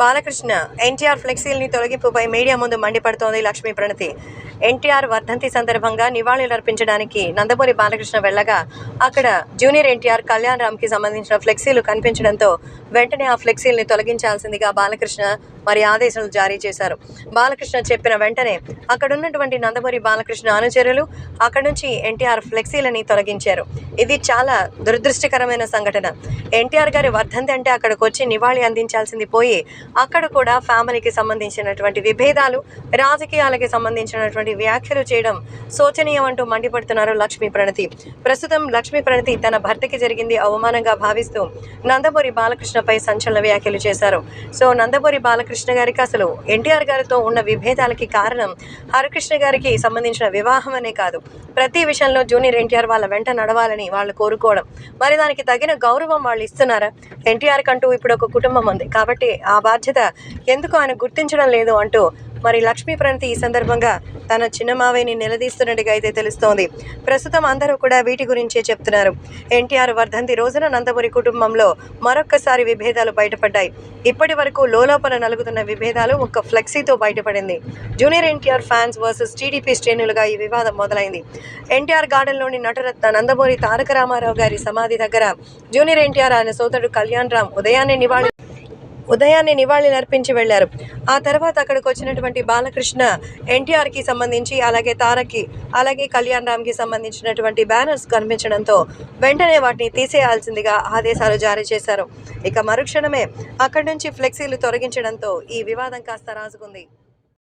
బాలకృష్ణ ఎన్టీఆర్ ఫ్లెక్సీల్ని తొలగింపుపై మీడియా ముందు మండిపడుతోంది లక్ష్మీ ప్రణతి. ఎన్టీఆర్ వర్ధంతి సందర్భంగా నివాళులర్పించడానికి నందమూరి బాలకృష్ణ వెళ్ళగా అక్కడ జూనియర్ ఎన్టీఆర్ కళ్యాణ్ రామ్కి సంబంధించిన ఫ్లెక్సీలు కనిపించడంతో వెంటనే ఆ ఫ్లెక్సీల్ని తొలగించాల్సిందిగా బాలకృష్ణ మరి ఆదేశాలు జారీ చేశారు. బాలకృష్ణ చెప్పిన వెంటనే అక్కడున్నటువంటి నందమూరి బాలకృష్ణ అనుచరులు అక్కడ నుంచి ఎన్టీఆర్ ఫ్లెక్సీలని తొలగించారు. ఇది చాలా దురదృష్టకరమైన సంఘటన. ఎన్టీఆర్ గారి వర్ధంతి అంటే అక్కడికి వచ్చి నివాళి అందించాల్సింది పోయి అక్కడ కూడా ఫ్యామిలీకి సంబంధించినటువంటి విభేదాలు రాజకీయాలకి సంబంధించినటువంటి వ్యాఖ్యలు చేయడం శోచనీయం అంటూ మండిపడుతున్నారు లక్ష్మీ ప్రణతి. ప్రస్తుతం లక్ష్మీ ప్రణతి తన భర్తకి జరిగింది అవమానంగా భావిస్తూ నందమూరి బాలకృష్ణపై సంచలన వ్యాఖ్యలు చేశారు. సో నందమూరి బాలకృష్ణ గారికి అసలు ఎన్టీఆర్ గారితో ఉన్న విభేదాలకి కారణం హరికృష్ణ గారికి సంబంధించిన వివాహం అనే కాదు. ప్రతి విషయంలో జూనియర్ ఎన్టీఆర్ వాళ్ళ వెంట నడవాలని వాళ్ళు కోరుకోవడం. మరి దానికి తగిన గౌరవం వాళ్ళు ఇస్తున్నారా? ఎన్టీఆర్ కంటూ ఇప్పుడు ఒక కుటుంబం ఉంది. కాబట్టి ఆ బాధ్యత ఎందుకు ఆయన గుర్తించడం లేదు అంటూ మరి లక్ష్మీ ప్రణతి ఈ సందర్భంగా తన చిన్న మావయ్యని నిలదీస్తున్నట్టుగా అయితే తెలుస్తోంది. ప్రస్తుతం అందరూ కూడా వీటి గురించే చెప్తున్నారు. ఎన్టీఆర్ వర్ధంతి రోజున నందమూరి కుటుంబంలో మరొక్కసారి విభేదాలు బయటపడ్డాయి. ఇప్పటి వరకు లోలోపల నలుగుతున్న విభేదాలు ఒక్క ఫ్లెక్సీతో బయటపడింది. Junior NTR fans versus TDP శ్రేణులుగా ఈ వివాదం మొదలైంది. ఎన్టీఆర్ గార్డెన్లోని నటరత్న నందమూరి తారక రామారావు గారి సమాధి దగ్గర జూనియర్ ఎన్టీఆర్ ఆయన సోదరుడు కళ్యాణ్ రామ్ ఉదయాన్నే నివాళి ఉదయాన్నే నివాళులర్పించి వెళ్ళారు. ఆ తర్వాత అక్కడికి వచ్చినటువంటి బాలకృష్ణ ఎన్టీఆర్కి సంబంధించి అలాగే తారకి అలాగే కళ్యాణ్ రామ్కి సంబంధించినటువంటి బ్యానర్స్ కనిపించడంతో వెంటనే వాటిని తీసేయాల్సిందిగా ఆదేశాలు జారీ చేశారు. ఇక మరుక్షణమే అక్కడి నుంచి ఫ్లెక్సీలు తొలగించడంతో ఈ వివాదం కాస్త రాజుకుంది.